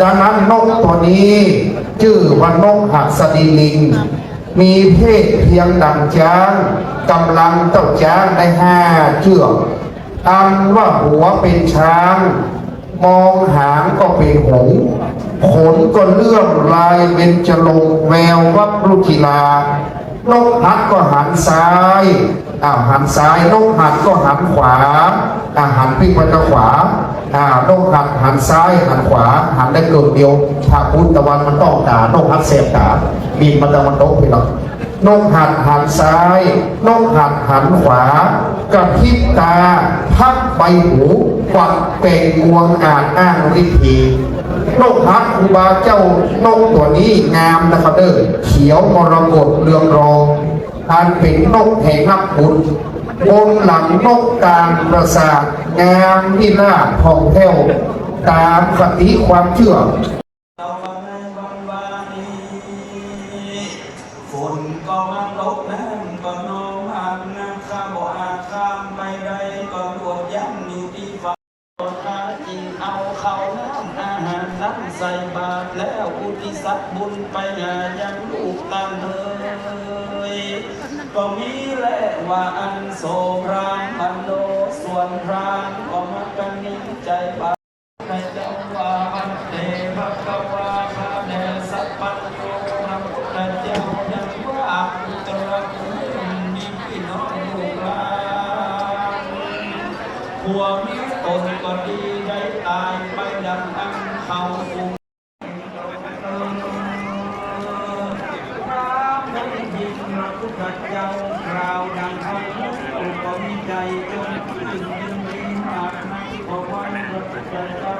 ดังนั้นนกตัวนี้ ชื่อว่านกหัสดีลิง มีเพศเพียงดังช้างกำลังเจ้าช้างได้ห้าเชือกอันว่าหัวเป็นช้าง มองหางก็เป็นหงส์ขนก็เลื่อมลายเป็นจลงแวววับรุกีฬานกหัดก็หันซ้ายอ้าวหันซ้ายนกหัดก็หันขวาอ่าหันพิกไปทางขวา นกหัดหันซ้ายหันขวา หันได้เกินเดียวถ้าพุทธตะวันมันต้องตานกหัดเสียบตาบินมาตะวันตกไปหรอกนกหัดหันซ้าย นกหัดหันขวากระพริบตา พักใบหูกวักเป่งงวงอาจอ้างวิธีนกหัดครูบาเจ้านกตัวนี้งามนะครับเด้อเขียวมรกตเรืองรองอันเป็นนกแห่งนักบุญ บนหลังนกกลางประสาทงามที่ลาดผ่องแผ้วตามคติความเชื่อฝนก็มาตกน้ำก็นองหากน้ำข้าบ่อาข้ามไปได้ก็รวดยันอยู่ที่ฟ้าหากินเอาข้าวน้ำอาหารนั้นใส่บาตรแล้วอุทิศบุญไปหายังลูกตามเลย ก็มีแลว่าอันโสรามอันโนส่วนพรามก็มากันนิ่งใจบาในจังหวะอันเตภะคะวะพระเดสัพพันโตพระพุทธเจ้ายังว่าอุตรคุณมีพี่น้องลูกหลานผัวมีตนก็ดีได้ตายไปดังอันเขาสุพระได้ยินพระพุทธเจ้ากล่าวดังคำนั้นก็มีใจจนถึงยินดีมากนักเพราะวันพระพุทธเจ้า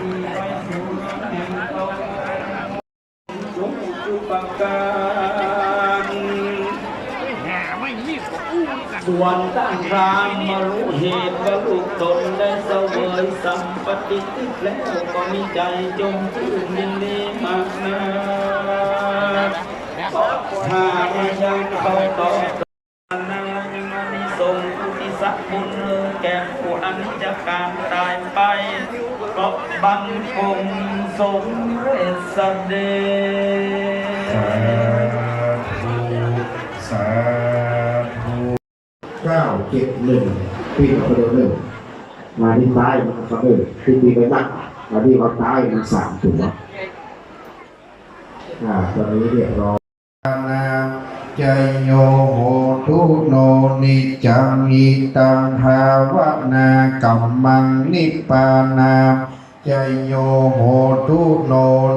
ดีไปสู่แห่งตนจง อุปการส่วนตั้งรามมารู้เหตุว่าลูกตนได้เสวยสัมปติทิแล้วก็มีใจจงชื่นยินดีมากนะถ้าไม่ยังเขาตอบนายังมีทรงอุทิศบุญเลยแก่ผู้อันจะการตายไปก็บังคงสมเรศเด เจ็ดหนึ่งปีละคนเดียวหนึ่งมาที่ใต้มันก็เออที่ปีไปนักมาที่วัดใต้มันสามตัวอ่าตอนนี้เรียบร้อยนาจโยโหตุโนนิจังอิตังภาวนากัมมังนิปปานาจโยโหตุโน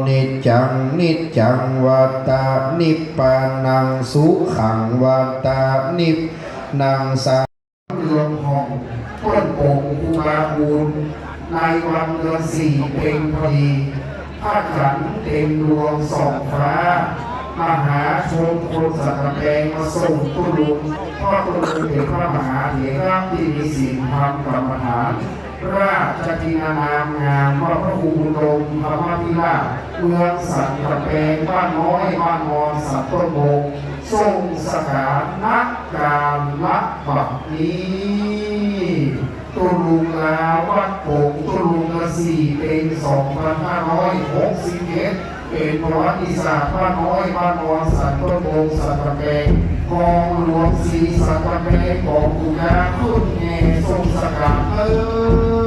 นิจังนิจังวัตานิปปานังสุขังวัตตานิปนังสา เรืองหองต้นโป่งอุบาบูนในวันเดือนสี่เป็นพอดีพระขันธ์เต็มดวงสองฟ้ามหาชนคนสัตว์แปลงมาส่งตุลุงพ่อตุลุงเป็นพระมหาเถระที่มีศีลธรรมกรรมฐาน ราชกินานามงามว่าพระภูมิดมธรรมพิราเมืองสัตว์แปลงบ้านน้อยบ้านมอนสัตว์ต้นโม ทรงสถานักการละบัดนี้ตุลุงลาวัดโป่งตุลุงละสี่เป็นสองพันห้าร้อยหกสิบเอ็ดเป็นประวัติศาสตร์บ้านน้อยบ้านนอนสัตว์ต้นโงสัตว์ตะแกงกองหลวงสีสัตว์ตะแกรงกองกุยาขึ้นแง่ทรงสกัดเออ